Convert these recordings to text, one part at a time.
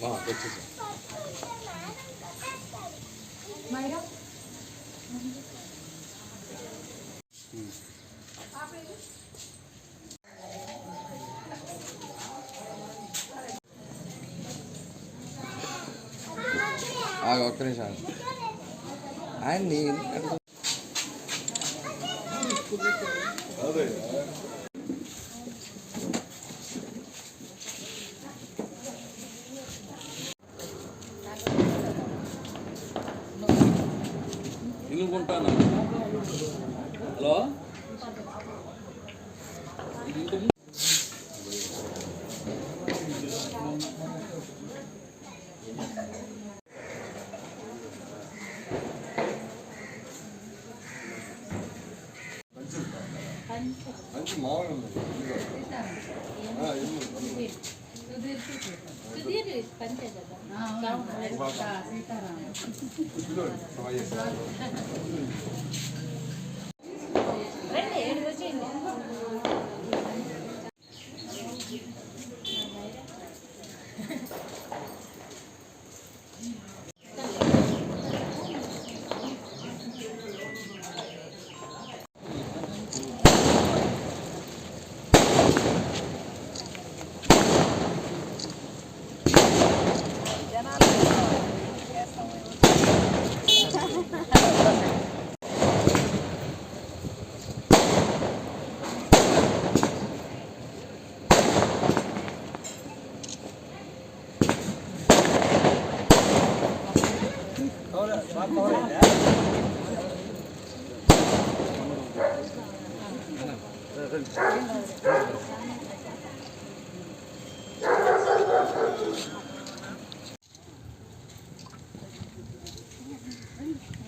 మా ఒక్క నిమిషం ఆగు. ఆయన నేను ఇనుకుంటాను. హలో? మంచి మామూలు ఉంది. ఆ, Ikaw? Ikaw? Ikaw?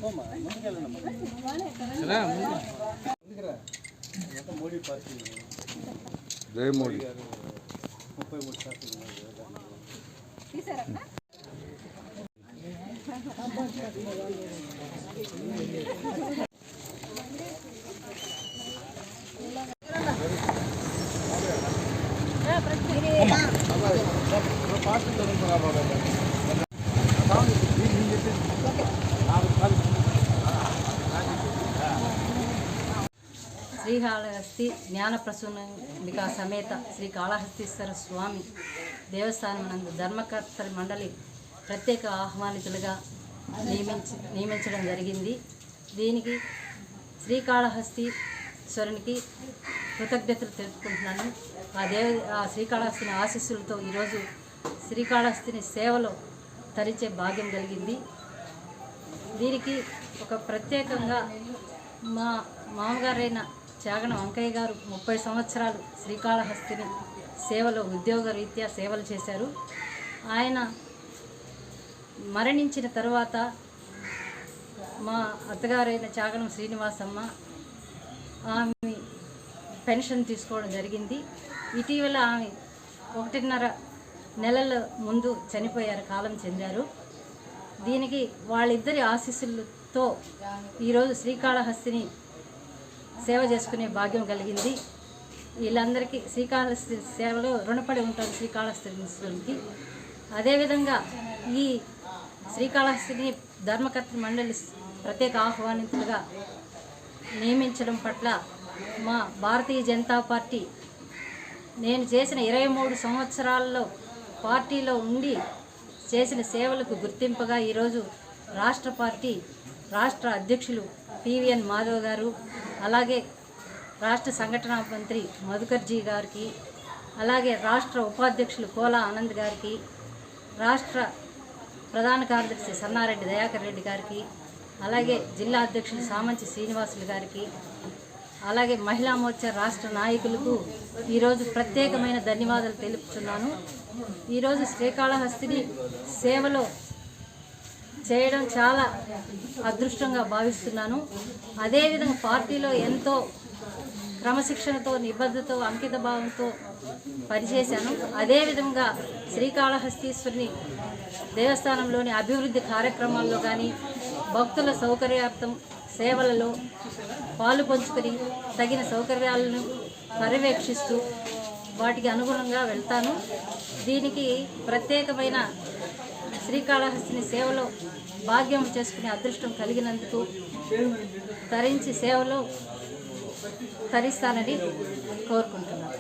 సమాజ సేవ. జై మోడీ శ్రీకాళహస్తి జ్ఞానప్రసూన వికా సమేత శ్రీ కాళహస్తీశ్వర స్వామి దేవస్థానం నందు ధర్మకర్తల మండలి ప్రత్యేక ఆహ్వానితులుగా నియమించ నియమించడం జరిగింది. దీనికి శ్రీకాళహస్తీశ్వరునికి కృతజ్ఞతలు తెలుపుకుంటున్నాను. ఆ దేవ ఆ శ్రీకాళహస్తిని ఆశీస్సులతో ఈరోజు శ్రీకాళహస్తిని సేవలో తరించే భాగ్యం కలిగింది. దీనికి ఒక ప్రత్యేకంగా మా మామగారైన చాగన వంకయ్య గారు ముప్పై సంవత్సరాలు శ్రీకాళహస్తిని సేవలో ఉద్యోగ రీత్యా సేవలు చేశారు. ఆయన మరణించిన తర్వాత మా అత్తగారైన చాగలం శ్రీనివాసమ్మ ఆమె పెన్షన్ తీసుకోవడం జరిగింది. ఇటీవల ఆమె ఒకటిన్నర నెలల ముందు చనిపోయారు కాలం చెందారు. దీనికి వాళ్ళిద్దరి ఆశీస్సులతో ఈరోజు శ్రీకాళహస్తిని సేవ చేసుకునే భాగ్యం కలిగింది. వీళ్ళందరికీ శ్రీకాళహస్తి సేవలో రుణపడి ఉంటారు శ్రీకాళహస్తి అదేవిధంగా ఈ శ్రీకాళహస్తిని ధర్మకర్త మండలి ప్రత్యేక ఆహ్వానితులుగా నియమించడం పట్ల మా భారతీయ జనతా పార్టీ నేను చేసిన ఇరవై మూడు సంవత్సరాల్లో పార్టీలో ఉండి చేసిన సేవలకు గుర్తింపుగా ఈరోజు రాష్ట్ర పార్టీ రాష్ట్ర అధ్యక్షులు పివిఎన్ మాధవ్ గారు అలాగే రాష్ట్ర సంఘటనా మంత్రి మధుకర్జీ గారికి అలాగే రాష్ట్ర ఉపాధ్యక్షులు కోలా ఆనంద్ గారికి రాష్ట్ర ప్రధాన కార్యదర్శి సన్నారెడ్డి దయాకర్ రెడ్డి గారికి అలాగే జిల్లా అధ్యక్షులు సామంచి శ్రీనివాసులు గారికి అలాగే మహిళా మోర్చా రాష్ట్ర నాయకులకు ఈరోజు ప్రత్యేకమైన ధన్యవాదాలు తెలుపుతున్నాను. ఈరోజు శ్రీకాళహస్తిని సేవలో చేయడం చాలా అదృష్టంగా భావిస్తున్నాను. అదేవిధంగా పార్టీలో ఎంతో క్రమశిక్షణతో నిబద్ధతో అంకిత భావంతో పనిచేశాను అదేవిధంగా శ్రీకాళహస్తీశ్వరిని దేవస్థానంలోని అభివృద్ధి కార్యక్రమాల్లో కానీ భక్తుల సౌకర్యార్థం సేవలలో పాలు పంచుకొని తగిన సౌకర్యాలను పర్యవేక్షిస్తూ వాటికి అనుగుణంగా వెళ్తాను. దీనికి ప్రత్యేకమైన శ్రీకాళహస్తిని సేవలో భాగ్యం చేసుకునే అదృష్టం కలిగినందుకు తరించి సేవలో తరిస్తానని కోరుకుంటున్నాను.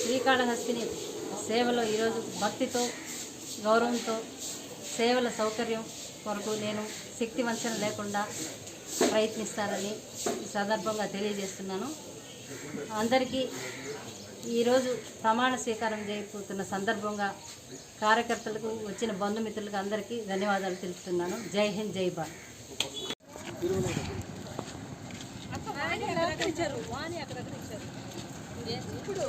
శ్రీకాళహస్తిని సేవలో ఈరోజు భక్తితో గౌరవంతో సేవల సౌకర్యం కొరకు నేను శక్తి వంచన లేకుండా ప్రయత్నిస్తానని సందర్భంగా తెలియజేస్తున్నాను. అందరికీ ఈరోజు ప్రమాణ స్వీకారం చేయబోతున్న సందర్భంగా కార్యకర్తలకు వచ్చిన బంధుమిత్రులకు అందరికీ ధన్యవాదాలు తెలుపుతున్నాను. జై హింద్ జై భారత్. అక్కడ వాని అక్కడ ఇప్పుడు